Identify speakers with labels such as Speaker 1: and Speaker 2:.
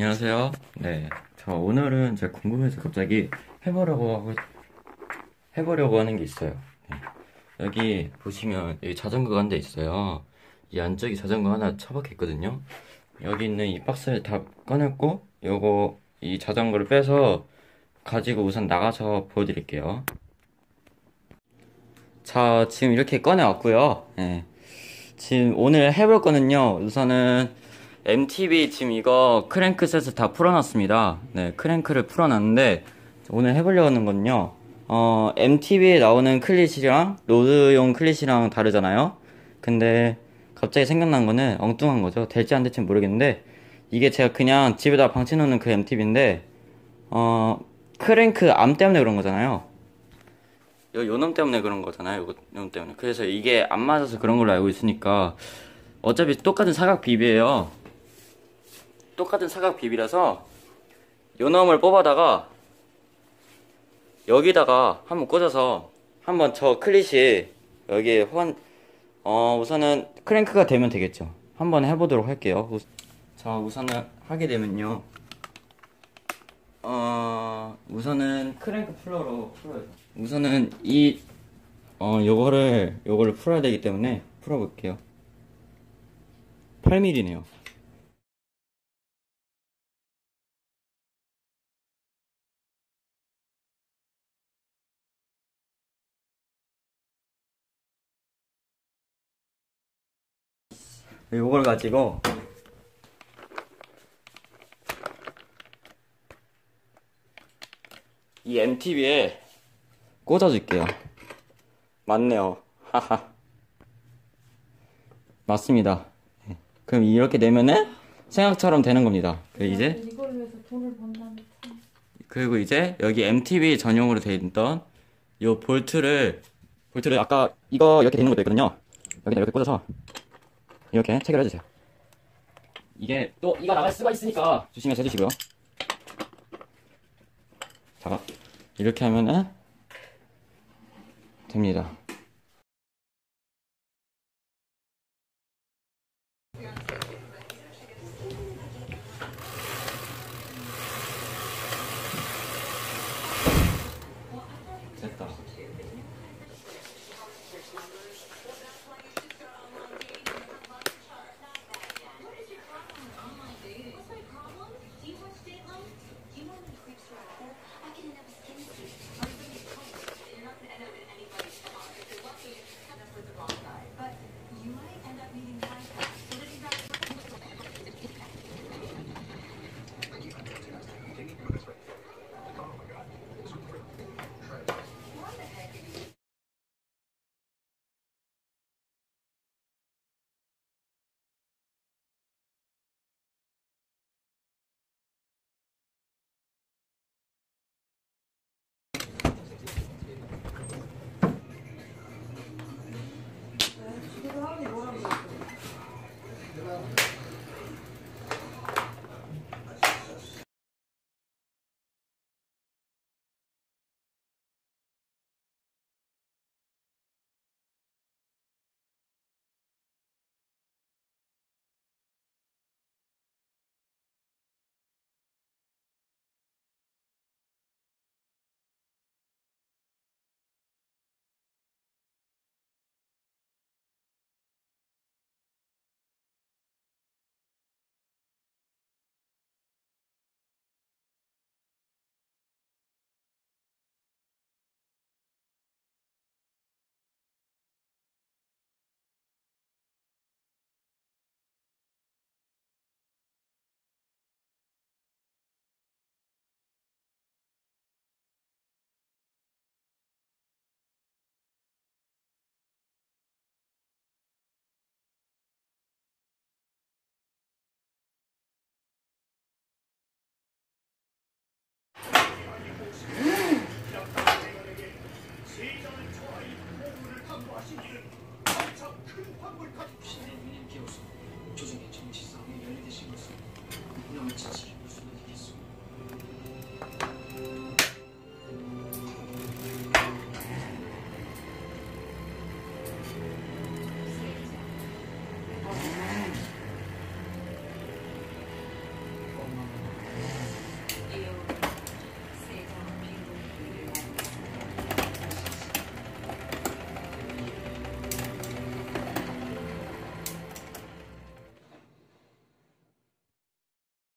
Speaker 1: 안녕하세요. 네. 저 오늘은 제가 궁금해서 갑자기 해보려고 하고, 해보려고 하는 게 있어요. 네. 여기 보시면 여기 자전거가 한 대 있어요. 이 안쪽에 자전거 하나 처박혀 있거든요. 여기 있는 이 박스를 다 꺼냈고, 요거, 이 자전거를 빼서 가지고 우선 나가서 보여드릴게요. 자, 지금 이렇게 꺼내왔고요. 네. 지금 오늘 해볼 거는요. 우선은 MTB 지금 이거 크랭크셋을 다 풀어놨습니다. 네, 크랭크를 풀어놨는데 오늘 해보려고 하는 건요. 어, MTB에 나오는 클릿이랑 로드용 클릿이랑 다르잖아요. 근데 갑자기 생각난 거는 엉뚱한 거죠. 될지 안 될지 모르겠는데 이게 제가 그냥 집에다 방치해놓는 그 MTB인데 어, 크랭크 암 때문에 그런 거잖아요. 요, 요놈 때문에 그런 거잖아요. 요, 요 놈 때문에. 그래서 이게 안 맞아서 그런 걸로 알고 있으니까 어차피 똑같은 사각 비비예요. 똑같은 사각 비비라서 요놈을 뽑아다가 여기다가 한번 꽂아서 한번 저 클릿이 여기에 호환 어 우선은 크랭크가 되면 되겠죠. 한번 해보도록 할게요. 우- 자 우선은 하게 되면요. 어 우선은 크랭크 풀러로 풀어요. 우선은 이 어, 요거를, 요거를 풀어야 되기 때문에 풀어볼게요. 8mm네요. 요걸 가지고 이 MTB에 꽂아줄게요. 맞네요. 하하. 맞습니다. 네. 그럼 이렇게 되면은 생각처럼 되는 겁니다. 그 이제
Speaker 2: 이걸 위해서 돈을 번다는 참.
Speaker 1: 그리고 이제 여기 MTB 전용으로 돼 있던 요 볼트를 볼트를 아까 이거 이렇게 돼 있는 것도 있거든요. 여기다 이렇게 꽂아서 이렇게 체결해 주세요. 이게 또 이가 나갈 수가 있으니까 조심해서 해주시고요. 자 이렇게 하면은 됩니다.